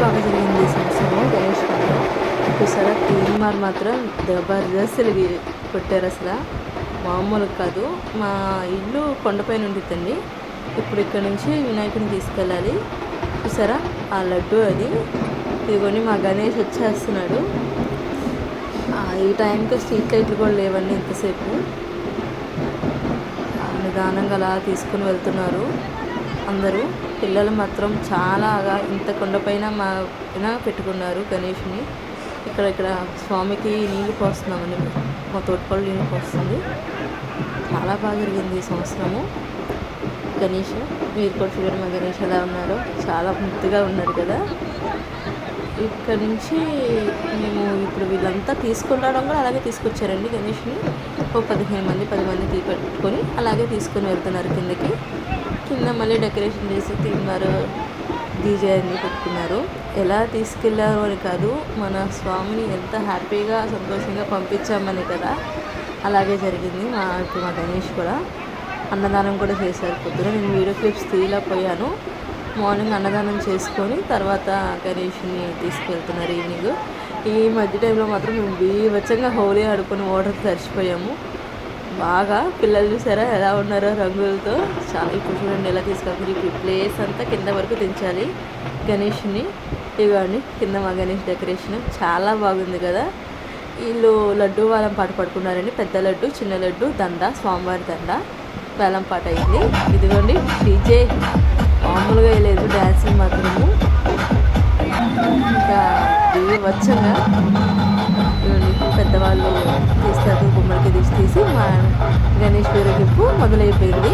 బాగా జరిగింది సంవత్సరం గణేష్ ఒకసారి చూసారా తీన్మార్ మాత్రం జబర్దస్తులు కొట్టారు అసలు. మామూలు కాదు. మా ఇల్లు కొండపైన ఉంటుందండి ఇప్పుడు ఇక్కడ నుంచి వినాయకుడిని తీసుకెళ్ళాలి. చూసారా? ఆ లడ్డు అది. ఇదిగోని మా గణేష్ వచ్చేస్తున్నాడు. ఈ టైంకి స్ట్రీట్ లైట్లు కూడా లేవండి ఇంతసేపు. నిదానంగా అలా తీసుకుని వెళ్తున్నారు. అందరూ పిల్లలు మాత్రం చాలాగా ఇంత కొండపైన మా పైన పెట్టుకున్నారు గణేష్ని. ఇక్కడ ఇక్కడ స్వామికి నీళ్ళు పోస్తున్నామండి. మా తోటపళ్ళు నీళ్ళు పోస్తుంది. చాలా బాగా జరిగింది ఈ సంవత్సరము. గణేష్ మీరు కూడా చూడండి మా గణేష్ ఎలా ఉన్నారో. చాలా ముద్దుగా ఉన్నారు కదా. ఇక్కడ నుంచి మేము ఇప్పుడు వీళ్ళంతా తీసుకురావడం కూడా అలాగే తీసుకొచ్చారండి గణేష్ని. ఓ పదిహేను మంది పది మంది తీ పెట్టుకొని అలాగే తీసుకొని వెళ్తున్నారు కిందకి. కింద మళ్ళీ డెకరేషన్ చేసి తిన్నారు. డీజే అన్ని పెట్టుకున్నారు. ఎలా తీసుకెళ్ళారు అని కాదు మన స్వామిని ఎంత హ్యాపీగా సంతోషంగా పంపించామని కదా. అలాగే జరిగింది మా ఇప్పుడు మా గణేష్ కూడా. అన్నదానం కూడా చేశారు పొద్దున. నేను వీడియో క్లిప్స్ తీయలేకపోయాను మార్నింగ్ అన్నదానం చేసుకొని తర్వాత గణేష్ని తీసుకెళ్తున్నారు ఈవినింగ్. ఈ మధ్య టైంలో మాత్రం మేము బీభత్సంగా హోలీ ఆడుకొని వాటర్ తరిచిపోయాము బాగా పిల్లలు చూసారా? ఎలా ఉన్నారో రంగులతో. చాలా ఇప్పుడు చూడండి ఎలా తీసుకెళ్తారు ఇప్పుడు ప్లేస్ అంతా కింద వరకు దించాలి గణేష్ని. ఇవ్వండి కింద మా గణేష్ డెకరేషన్. చాలా బాగుంది కదా. వీళ్ళు లడ్డు వాళ్ళం పాట పడుకున్నారండి. పెద్ద లడ్డు చిన్న లడ్డు దండ స్వామివారి దండ. వేలం పాట అయింది. ఇదిగోండి డీజే. మామూలుగా లేదు డ్యాన్సింగ్ మాత్రము. ఇంకా వచ్చంగా తీస్తారు గుమ్మడికి తీసి తీసి మా గణేష్ మొదలైపోయింది.